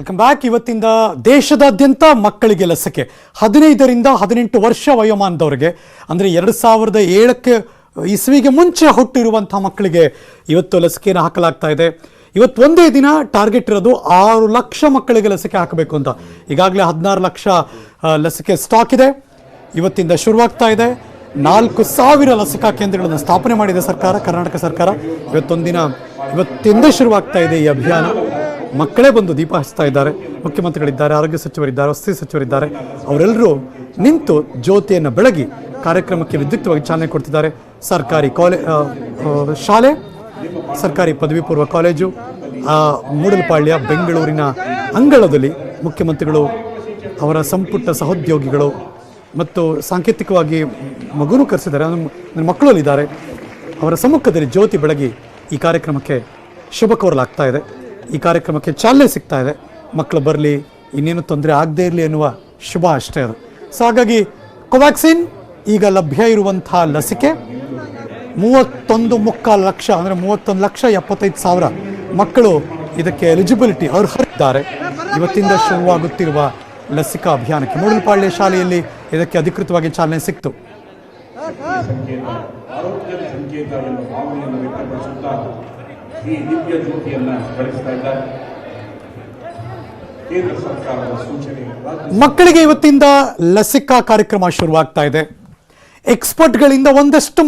Welcome back ಇವತ್ತಿಂದ ದೇಶದಾದ್ಯಂತ ಮಕ್ಕಳಿಗೆ ಲಸಿಕೆ. ಹದಿನೈದರಿಂದ ಹದಿನೆಂಟು ವರ್ಷ ವಯೋಮಾನದವರಿಗೆ, ಅಂದರೆ ಎರಡು ಸಾವಿರದ ಏಳಕ್ಕೆ ಇಸ್ವಿಗೆ ಮುಂಚೆ ಹುಟ್ಟಿರುವಂಥ ಮಕ್ಕಳಿಗೆ ಇವತ್ತು ಲಸಿಕೆಯನ್ನು ಹಾಕಲಾಗ್ತಾ ಇದೆ. ಇವತ್ತು ಒಂದೇ ದಿನ ಟಾರ್ಗೆಟ್ ಇರೋದು ಆರು ಲಕ್ಷ ಮಕ್ಕಳಿಗೆ ಲಸಿಕೆ ಹಾಕಬೇಕು ಅಂತ. ಈಗಾಗಲೇ ಹದಿನಾರು ಲಕ್ಷ ಲಸಿಕೆ ಸ್ಟಾಕ್ ಇದೆ. ಇವತ್ತಿಂದ ಶುರುವಾಗ್ತಾ ಇದೆ. ನಾಲ್ಕು ಸಾವಿರ ಲಸಿಕಾ ಕೇಂದ್ರಗಳನ್ನು ಸ್ಥಾಪನೆ ಮಾಡಿದೆ ಸರ್ಕಾರ, ಕರ್ನಾಟಕ ಸರ್ಕಾರ. ಇವತ್ತೊಂದಿನ, ಇವತ್ತಿಂದ ಶುರುವಾಗ್ತಾ ಇದೆ ಈ ಅಭಿಯಾನ. ಮಕ್ಕಳೇ ಬಂದು ದೀಪ ಹಚ್ತಾ ಇದ್ದಾರೆ. ಮುಖ್ಯಮಂತ್ರಿಗಳಿದ್ದಾರೆ, ಆರೋಗ್ಯ ಸಚಿವರಿದ್ದಾರೆ, ವಸತಿ ಸಚಿವರಿದ್ದಾರೆ. ಅವರೆಲ್ಲರೂ ನಿಂತು ಜ್ಯೋತಿಯನ್ನು ಬೆಳಗಿ ಕಾರ್ಯಕ್ರಮಕ್ಕೆ ವಿದ್ಯುಕ್ತವಾಗಿ ಚಾಲನೆ ಕೊಡ್ತಿದ್ದಾರೆ. ಸರ್ಕಾರಿ ಕಾಲೇ ಶಾಲೆ, ಸರ್ಕಾರಿ ಪದವಿ ಪೂರ್ವ ಕಾಲೇಜು ಮೂಡಲಪಾಳ್ಯ, ಬೆಂಗಳೂರಿನ ಅಂಗಳದಲ್ಲಿ ಮುಖ್ಯಮಂತ್ರಿಗಳು, ಅವರ ಸಂಪುಟ ಸಹೋದ್ಯೋಗಿಗಳು ಮತ್ತು ಸಾಂಕೇತಿಕವಾಗಿ ಮಗುನೂ ಕರೆಸಿದ್ದಾರೆ. ನನ್ನ ಮಕ್ಕಳಲ್ಲಿದ್ದಾರೆ. ಅವರ ಸಮ್ಮುಖದಲ್ಲಿ ಜ್ಯೋತಿ ಬೆಳಗಿ ಈ ಕಾರ್ಯಕ್ರಮಕ್ಕೆ ಶುಭ ಕೋರಲಾಗ್ತಾ ಇದೆ. ಈ ಕಾರ್ಯಕ್ರಮಕ್ಕೆ ಚಾಲನೆ ಸಿಗ್ತಾ ಇದೆ. ಮಕ್ಕಳು ಬರಲಿ, ಇನ್ನೇನು ತೊಂದರೆ ಆಗದೇ ಇರಲಿ ಎನ್ನುವ ಶುಭ ಅಷ್ಟೇ ಅದು. ಸೊ ಹಾಗಾಗಿ ಕೋವ್ಯಾಕ್ಸಿನ್ ಈಗ ಲಭ್ಯ ಇರುವಂಥ ಲಸಿಕೆ, ಮೂವತ್ತೊಂದು ಮುಕ್ಕಾಲು ಲಕ್ಷ, ಅಂದರೆ ಮೂವತ್ತೊಂದು ಲಕ್ಷ ಎಪ್ಪತ್ತೈದು ಸಾವಿರ ಮಕ್ಕಳು ಇದಕ್ಕೆ ಎಲಿಜಿಬಿಲಿಟಿ ಅರ್ಹರಿದ್ದಾರೆ. ಇವತ್ತಿಂದ ಶುರುವಾಗುತ್ತಿರುವ ಲಸಿಕಾ ಅಭಿಯಾನಕ್ಕೆ ಮೂಡಲಪಾಳ್ಯ ಶಾಲೆಯಲ್ಲಿ ಇದಕ್ಕೆ ಅಧಿಕೃತವಾಗಿ ಚಾಲನೆ ಸಿಕ್ತು. ಆರೋಗ್ಯದ ಸಂಕೇತ ಎಂಬ ಭಾವನೆಯನ್ನು ವ್ಯಕ್ತಪಡಿಸುತ್ತಾ ಈ ನಿತ್ಯ ಜ್ಯೋತಿಯನ್ನ ಬೆಳೆಸ್ತಾ ಇದ್ದಾರೆ. ಕೇಂದ್ರ ಸರ್ಕಾರದ ಸೂಚನೆ ಮಕ್ಕಳಿಗೆ ಇವತ್ತಿಂದ ಲಸಿಕಾ ಕಾರ್ಯಕ್ರಮ ಶುರುವಾಗ್ತಾ ಇದೆ. ಎಕ್ಸ್ಪರ್ಟ್ಗಳಿಂದ ಒಂದಷ್ಟು